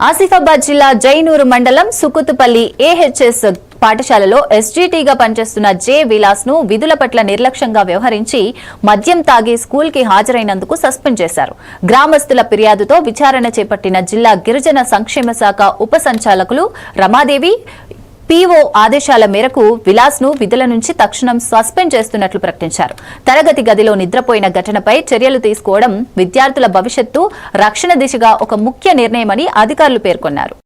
ఆసిఫాబాద్ జిల్లా జైనూరు మండలం సుకుతుపల్లి ఏహెచ్ఎస్ పాఠశాలలో ఎస్జీటీగా పనిచేస్తున్న జే విలాస్ను విధుల పట్ల నిర్లక్ష్యంగా వ్యవహరించి మద్యం తాగి స్కూల్కి హాజరైనందుకు సస్పెండ్ చేశారు. గ్రామస్తుల ఫిర్యాదుతో విచారణ చేపట్టిన జిల్లా గిరిజన సంక్షేమ శాఖ ఉప సంచాలకులు రమాదేవి పీఓ ఆదేశాల మేరకు విలాస్ను విధుల నుంచి తక్షణం సస్పెండ్ చేస్తున్నట్లు ప్రకటించారు. తరగతి గదిలో నిద్రపోయిన ఘటనపై చర్యలు తీసుకోవడం విద్యార్థుల భవిష్యత్తు రక్షణ దిశగా ఒక ముఖ్య నిర్ణయమని అధికారులు పేర్కొన్నారు.